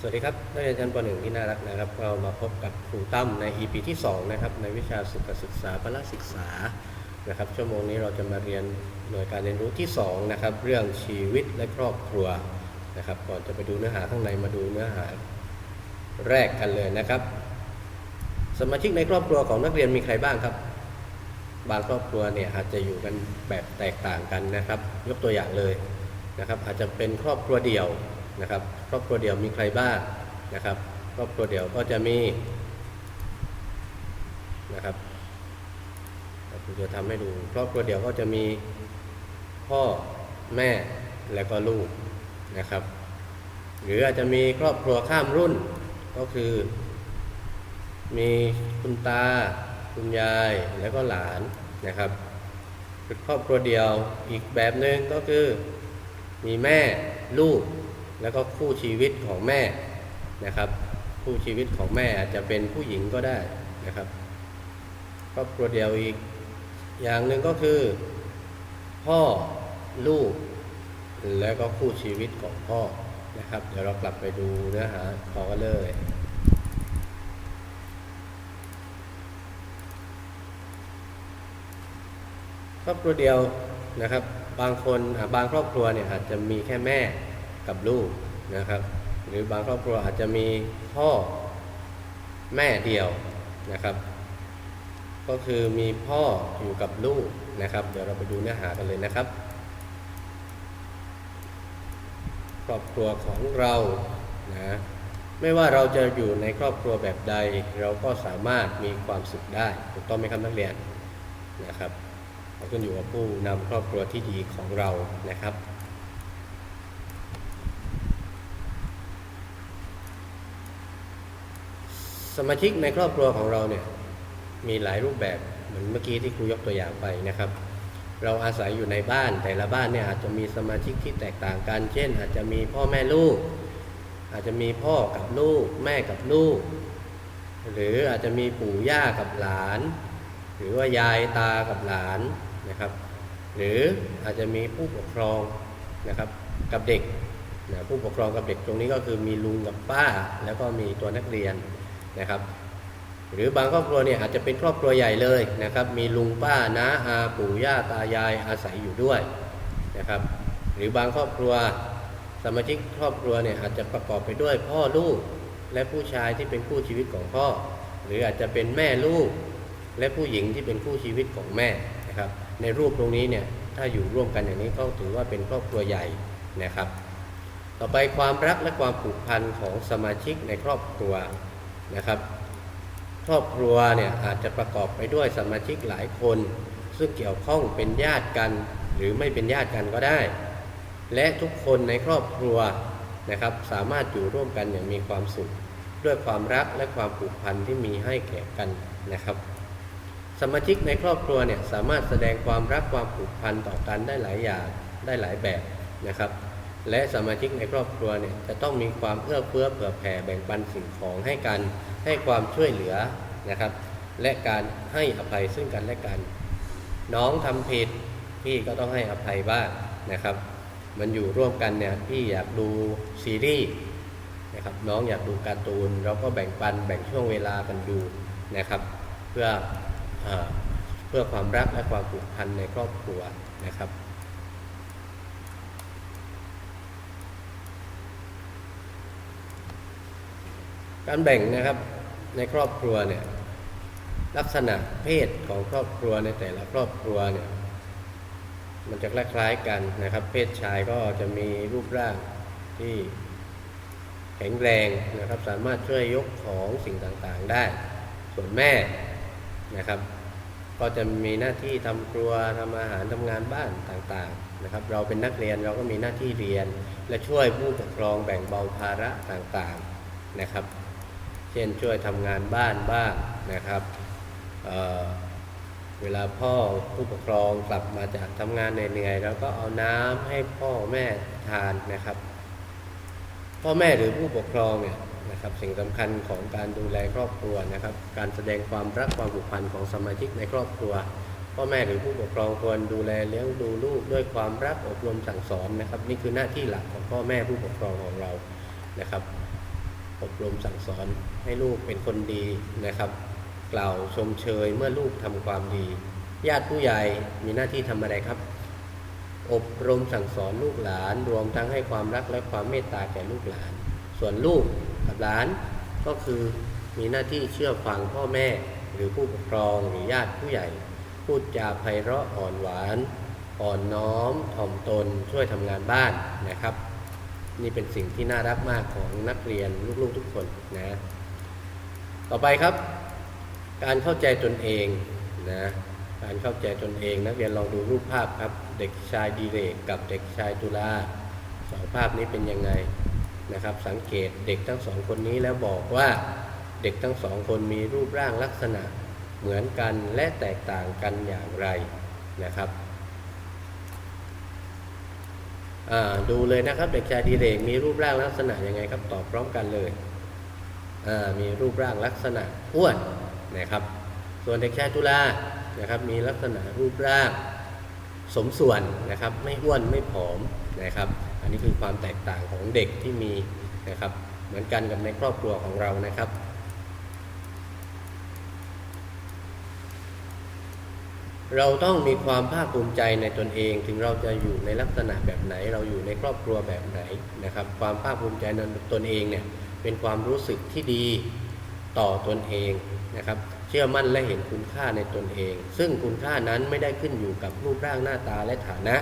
สวัสดีครับนักเรียนชั้นป .1 ที่น่ารักนะครับเรามาพบกับครูตั้มใน EP ที่ 2 นะครับ ในวิชาสุขศึกษาพละศึกษานะครับ ชั่วโมงนี้เราจะมาเรียนหน่วยการเรียนรู้ที่ 2 นะครับ เรื่องชีวิตและครอบครัวนะครับ ก่อนจะไปดูเนื้อหาข้างในมาดูเนื้อหาแรกกันเลยนะครับ สมาชิกในครอบครัวของนักเรียนมีใครบ้างครับ บางครอบครัวเนี่ยอาจจะอยู่กันแบบแตกต่างกันนะครับ ยกตัวอย่างเลยนะครับ อาจจะเป็นครอบครัวเดี่ยว นะครับ ครอบครัวเดี่ยวมีใครบ้างนะครับ ครอบครัวเดี่ยวก็จะมีนะครับผมจะทำให้ดู ครอบครัวเดี่ยวก็จะมีพ่อแม่และก็ลูกนะครับ หรืออาจจะมีครอบครัวข้ามรุ่นก็คือ มีคุณตา คุณยายแล้วก็หลานนะครับเป็นครอบครัวเดียวอีกแบบหนึ่งก็คือ มีแม่ลูก แล้วก็คู่ชีวิตของแม่นะครับคู่ชีวิตของแม่อาจจะเป็นผู้หญิงก็ได้นะครับครอบครัวเดียวอีก อย่างหนึ่งก็คือ พ่อลูก แล้วก็คู่ชีวิตของพ่อนะครับ เดี๋ยวเรากลับไปดูเนื้อหาต่อกันเลยครอบครัวเดียวนะครับ บางคนบางครอบครัวเนี่ยอาจจะมีแค่แม่ กับลูกนะครับ หรือบางครอบครัวอาจจะมีพ่อแม่เดียวนะครับ ก็คือมีพ่ออยู่กับลูกนะครับ เดี๋ยวเราไปดูเนื้อหากันเลยนะครับ ครอบครัวของเรานะไม่ว่าเราจะอยู่ในครอบครัวแบบใด เราก็สามารถมีความสุขได้ถูกต้องไหมครับนักเรียนนะครับเราขึ้นอยู่กับผู้นำครอบครัวที่ดีของเรานะครับ สมาชิกในครอบครัวของเราเนี่ยมีหลายรูปแบบเหมือนเมื่อกี้ที่ครูยกตัวอย่างไปนะครับ เราอาศัยอยู่ในบ้านแต่ละบ้านเนี่ยอาจจะมีสมาชิกที่แตกต่างกัน เช่น อาจจะมีพ่อแม่ลูก อาจจะมีพ่อกับลูก แม่กับลูก หรืออาจจะมีปู่ย่ากับหลาน หรือว่ายายตากับหลานนะครับ หรืออาจจะมีผู้ปกครองนะครับกับเด็กนะผู้ปกครองกับเด็กตรงนี้ก็คือมีลุงกับป้า แล้วก็มีตัวนักเรียน นะครับ หรือบางครอบครัวเนี่ยอาจจะเป็นครอบครัวใหญ่เลยนะครับ มีลุงป้าน้าอาปู่ย่าตายายอาศัยอยู่ด้วยนะครับ หรือบางครอบครัวสมาชิกครอบครัวเนี่ยอาจจะประกอบไปด้วยพ่อลูกและผู้ชายที่เป็นคู่ชีวิตของพ่อ หรืออาจจะเป็นแม่ลูก และผู้หญิงที่เป็นคู่ชีวิตของแม่นะครับ ในรูปตรงนี้เนี่ยถ้าอยู่ร่วมกันอย่างนี้ก็ถือว่าเป็นครอบครัวใหญ่นะครับ ต่อไปความรักและความผูกพันของสมาชิกในครอบครัว นะครับครอบครัวเนี่ยอาจจะประกอบไปด้วยสมาชิกหลายคน ซึ่งเกี่ยวข้องเป็นญาติกัน หรือไม่เป็นญาติกันก็ได้ และทุกคนในครอบครัวนะครับสามารถอยู่ร่วมกันอย่างมีความสุข ด้วยความรักและความผูกพันที่มีให้แก่กันนะครับ สมาชิกในครอบครัวเนี่ยสามารถแสดงความรักความผูกพันต่อกันได้หลายอย่างได้หลายแบบนะครับ และสมาชิกในครอบครัวเนี่ยจะต้องมีความเอื้อเฟื้อเผื่อแผ่แบ่งปันสิ่งของให้กันให้ความช่วยเหลือนะครับ และการให้อภัยซึ่งกันและกัน น้องทำผิดพี่ก็ต้องให้อภัยบ้างนะครับ มันอยู่ร่วมกันเนี่ยพี่อยากดูซีรีส์นะครับน้องอยากดูการ์ตูน เราก็แบ่งปันแบ่งช่วงเวลากันดูนะครับ เพื่อเอเพื่อความรักและความผูกพันในครอบครัวนะครับ การแบ่งนะครับในครอบครัวเนี่ยลักษณะเพศของครอบครัวในแต่ละครอบครัวเนี่ยมันจะคล้ายๆกันนะครับ เพศชายก็จะมีรูปร่างที่แข็งแรงนะครับ สามารถช่วยยกของสิ่งต่างๆได้ ส่วนแม่นะครับ ก็จะมีหน้าที่ทำครัวทำอาหารทำงานบ้านต่างๆนะครับ เราเป็นนักเรียนเราก็มีหน้าที่เรียน และช่วยผู้ปกครองแบ่งเบาภาระต่างๆนะครับ เช่นช่วยทำงานบ้านบ้างนะครับเเวลาพ่อผู้ปกครองกลับมาจากทำงานเหนื่อยๆเราก็เอาน้ำให้พ่อแม่ทานนะครับ พ่อแม่หรือผู้ปกครองเนี่ยนะครับสิ่งสำคัญของการดูแลครอบครัวนะครับ การแสดงความรักความผูกพันของสมาชิกในครอบครัวพ่อแม่หรือผู้ปกครองควรดูแลเลี้ยงดูลูกด้วยความรักอบรมสั่งสอนนะครับ นี่คือหน้าที่หลักของพ่อแม่ผู้ปกครองของเรานะครับ อบรมสั่งสอนให้ลูกเป็นคนดีนะครับ กล่าวชมเชยเมื่อลูกทำความดี ญาติผู้ใหญ่มีหน้าที่ทำอะไรครับ อบรมสั่งสอนลูกหลาน รวมทั้งให้ความรักและความเมตตาแก่ลูกหลาน ส่วนลูกกับหลานก็คือมีหน้าที่เชื่อฟังพ่อแม่ หรือผู้ปกครองหรือญาติผู้ใหญ่ พูดจาไพเราะอ่อนหวาน อ่อนน้อมถ่อมตนช่วยทำงานบ้านนะครับ นี่เป็นสิ่งที่น่ารักมากของนักเรียนลูกๆทุกคนนะ ต่อไปครับ การเข้าใจตนเองนะการเข้าใจตนเองนักเรียนลองดูรูปภาพครับ เด็กชายดีเรกกับเด็กชายตุลาสองภาพนี้เป็นยังไงนะครับ สังเกตเด็กทั้งสองคนนี้แล้วบอกว่าเด็กทั้งสองคนมีรูปร่างลักษณะเหมือนกันและแตกต่างกันอย่างไรนะครับ อ่า ดูเลยนะครับเด็กชายดีเรกมีรูปร่างลักษณะยังไงครับตอบพร้อมกันเลยมีรูปร่างลักษณะอ้วนนะครับ ส่วนเด็กชายตุลานะครับมีลักษณะรูปร่างสมส่วนนะครับไม่อ้วนไม่ผอมนะครับ อันนี้คือความแตกต่างของเด็กที่มีนะครับเหมือนกันกับในครอบครัวของเรานะครับ เราต้องมีความภาคภูมิใจในตนเอง ถึงเราจะอยู่ในลักษณะแบบไหน เราอยู่ในครอบครัวแบบไหนนะครับ ความภาคภูมิใจในตนเองเนี่ยเป็นความรู้สึกที่ดีต่อตนเองนะครับ เชื่อมั่นและเห็นคุณค่าในตนเอง ซึ่งคุณค่านั้นไม่ได้ขึ้นอยู่กับรูปร่างหน้าตาและฐานะ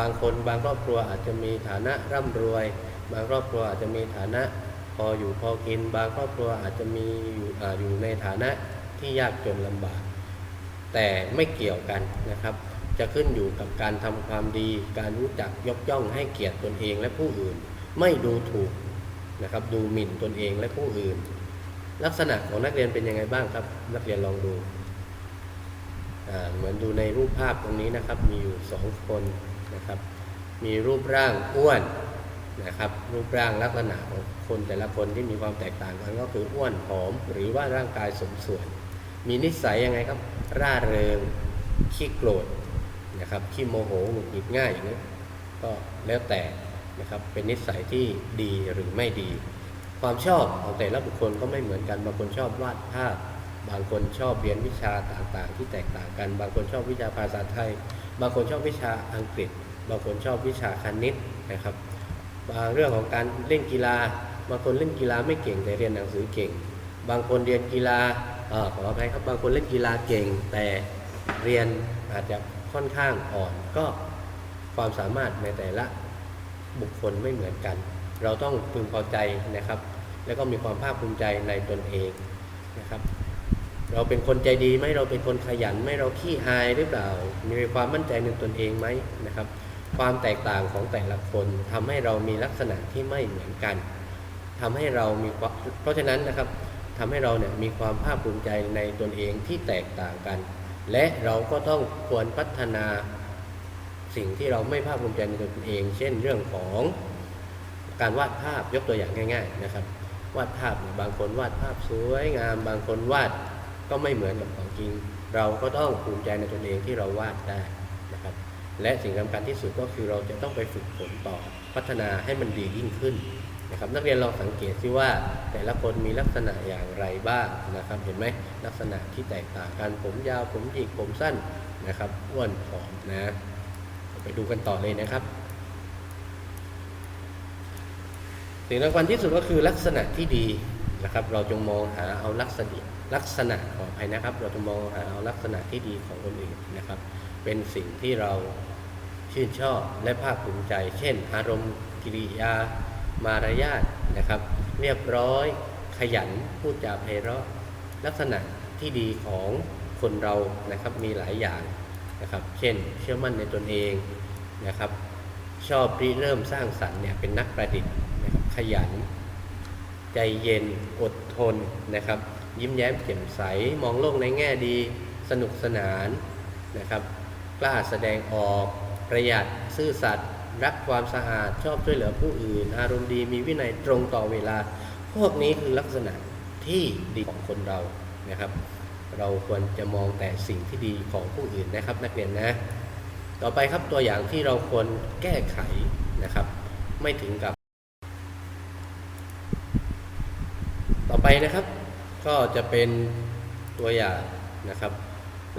บางคนบางครอบครัวอาจจะมีฐานะร่ำรวย บางครอบครัวอาจจะมีฐานะพออยู่พอกิน บางครอบครัวอาจจะมีอยู่อาอยู่ในฐานะที่ยากจนลำบาก แต่ไม่เกี่ยวกันนะครับ จะขึ้นอยู่กับการทำความดี การรู้จักยกย่องให้เกียรติตนเองและผู้อื่น ไม่ดูถูกนะครับ ดูหมิ่นตนเองและผู้อื่น ลักษณะของนักเรียนเป็นยังไงบ้างครับ นักเรียนลองดูเหมือนดูในรูปภาพตรงนี้นะครับ มีอยู่สองคนนะครับ มีรูปร่างอ้วนนะครับรูปร่างลักษณะของคนแต่ละคนที่มีความแตกต่างกันก็คืออ้วนผอม หรือว่าร่างกายสมส่วน มีนิสัยยังไงครับ ร่าเริงขี้โกรธนะครับขี้โมโหหงุดหงิดง่ายอย่างนี้ก็แล้วแต่นะครับเป็นนิสัยที่ดีหรือไม่ดี ความชอบของแต่ละบุคคลก็ไม่เหมือนกันบางคนชอบวาดภาพ บางคนชอบเรียนวิชาต่างๆ ที่แตกต่างกัน บางคนชอบวิชาภาษาไทย บางคนชอบวิชาอังกฤษ บางคนชอบวิชาคณิตนะครับ บางเรื่องของการเล่นกีฬา บางคนเล่นกีฬาไม่เก่งแต่เรียนหนังสือเก่ง บางคนเรียนกีฬา ขออภัยครับบางคนเล่นกีฬาเก่ง แต่เรียนอาจจะค่อนข้างอ่อนก็ความสามารถในแต่ละบุคคลไม่เหมือนกัน เราต้องพึงพอใจนะครับ แล้วก็มีความภาคภูมิใจในตนเองนะครับ เราเป็นคนใจดีไหมเราเป็นคนขยันไหมเราขี้อายหรือเปล่า มีความมั่นใจในตนเองไหมนะครับ ความแตกต่างของแต่ละคนทำให้เรามีลักษณะที่ไม่เหมือนกันทำให้เรามีเพราะฉะนั้นนะครับ ทำให้เราเนี่ยมีความภาคภูมิใจในตนเองที่แตกต่างกัน และเราก็ต้องควรพัฒนาสิ่งที่เราไม่ภาคภูมิใจในตนเอง เช่นเรื่องของการวาดภาพยกตัวอย่างง่าย ๆนะครับ วาดภาพบางคนวาดภาพสวยงาม บางคนวาดก็ไม่เหมือนกับของจริง เราก็ต้องภูมิใจในตนเองที่เราวาดได้นะครับ และสิ่งสำคัญที่สุดก็คือเราจะต้องไปฝึกฝนต่อพัฒนาให้มันดียิ่งขึ้น นะครับนักเรียนลองสังเกตซิว่าแต่ละคนมีลักษณะอย่างไรบ้างนะครับเห็นไหมลักษณะที่แตกต่างกันผมยาวผมหยิกผมสั้นนะครับอ้วนผอมนะไปดูกันต่อเลยนะครับสิ่งสำคัญที่สุดก็คือลักษณะที่ดีนะครับ เราจงมองหาเอาลักษณะลักษณะขออภัยนะครับ เราจงมองหาเอาลักษณะที่ดีของคนอื่นนะครับ เป็นสิ่งที่เราชื่นชอบและภาคภูมิใจ เช่น อารมณ์กิริยา มารยาทนะครับ เรียบร้อยขยันพูดจาไพเราะลักษณะที่ดีของคนเรานะครับมีหลายอย่างนะครับ เช่น เชื่อมั่นในตนเองนะครับ ชอบริเริ่มสร้างสรรค์เนี่ยเป็นนักประดิษฐ์นะครับขยัน ใจเย็นอดทนนะครับ ยิ้มแย้มแจ่มใสมองโลกในแง่ดี สนุกสนานนะครับ กล้าแสดงออกประหยัดซื่อสัตย์ รักความสะอาดชอบช่วยเหลือผู้อื่น อารมณ์ดีมีวินัยตรงต่อเวลา พวกนี้คือลักษณะที่ดีของคนเรานะครับ เราควรจะมองแต่สิ่งที่ดีของผู้อื่นนะครับ นักเรียนนะ ต่อไปครับตัวอย่างที่เราควรแก้ไขนะครับ ไม่ถึงกับ ต่อไปนะครับ ก็จะเป็นตัวอย่างนะครับ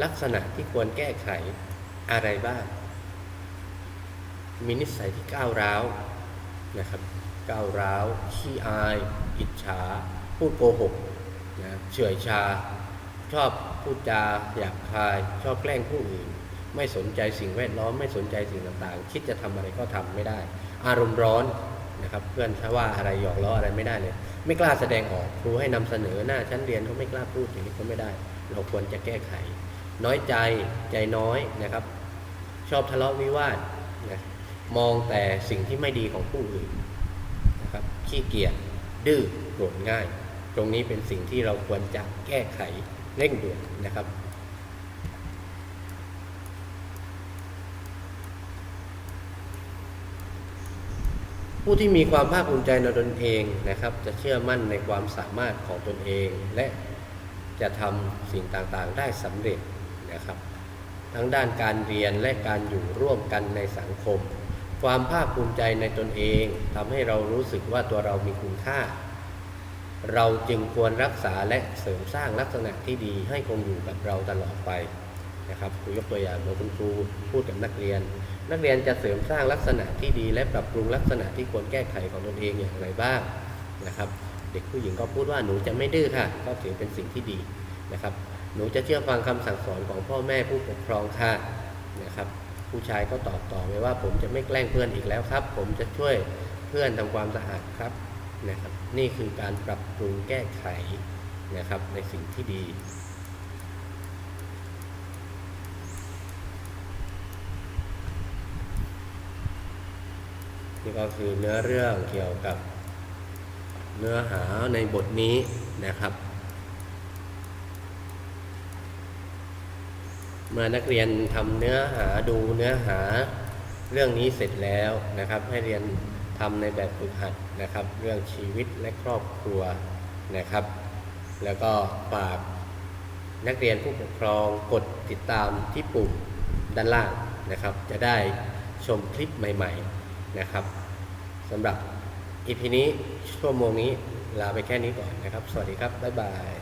ลักษณะที่ควรแก้ไขอะไรบ้าง มีนิสัยที่ก้าวร้าวนะครับก้าวร้าวขี้อาย อิจฉา พูดโกหกนะเฉื่อยชา ชอบพูดจาหยาบคาย ชอบแกล้งผู้อื่น ไม่สนใจสิ่งแวดล้อม ไม่สนใจสิ่งต่างๆ คิดจะทำอะไรก็ทำไม่ได้ อารมณ์ร้อนนะครับเพื่อนถ้าว่าอะไรหยอกล้ออะไรไม่ได้เลย ไม่กล้าแสดงออกครูให้นำเสนอหน้าชั้นเรียนเขาไม่กล้าพูดอย่างนี้ก็ไม่ได้ เราควรจะแก้ไข น้อยใจใจน้อยนะครับ ชอบทะเลาะวิวาทนะ มองแต่สิ่งที่ไม่ดีของผู้อื่นนะครับขี้เกียจดื้อโกรธง่าย ตรงนี้เป็นสิ่งที่เราควรจะแก้ไขเร่งด่วนนะครับ ผู้ที่มีความภาคภูมิใจในตนเองนะครับ จะเชื่อมั่นในความสามารถของตนเอง และจะทำสิ่งต่างๆได้สำเร็จนะครับ ทั้งด้านการเรียนและการอยู่ร่วมกันในสังคม ความภาคภูมิใจในตนเองทำให้เรารู้สึกว่าตัวเรามีคุณค่า เราจึงควรรักษาและเสริมสร้างลักษณะที่ดีให้คงอยู่กับเราตลอดไปนะครับครูยกตัวอย่างเหมือนคุณครูพูดกับนักเรียน นักเรียนจะเสริมสร้างลักษณะที่ดี และปรับปรุงลักษณะที่ควรแก้ไขของตนเองอย่างไรบ้างนะครับ เด็กผู้หญิงก็พูดว่าหนูจะไม่ดื้อค่ะ ก็ถือเป็นสิ่งที่ดีนะครับ หนูจะเชื่อฟังคำสั่งสอนของพ่อแม่ผู้ปกครองค่ะนะครับ ผู้ชายก็ตอบต่อไปว่า ผมจะไม่แกล้งเพื่อนอีกแล้วครับ ผมจะช่วยเพื่อนทำความสะอาดครับนะครับ นี่คือการปรับปรุงแก้ไขนะครับในสิ่งที่ดี นี่ก็คือเนื้อเรื่องเกี่ยวกับเนื้อหาในบทนี้นะครับ มื่อนักเรียนทำเนื้อหาดูเนื้อหาเรื่องนี้เสร็จแล้วนะครับ ให้เรียนทำในแบบฝึกหัดนะครับ เรื่องชีวิตและครอบครัวนะครับ แล้วก็ฝากนักเรียนผู้ปกครองกดติดตามที่ปุ่มด้านล่างนะครับ จะได้ชมคลิปใหม่ๆนะครับสำหรับอีพีนี้ชั่วโมงนี้ลาไปแค่นี้ก่อนนะครับ สวัสดีครับ บ๊ายบาย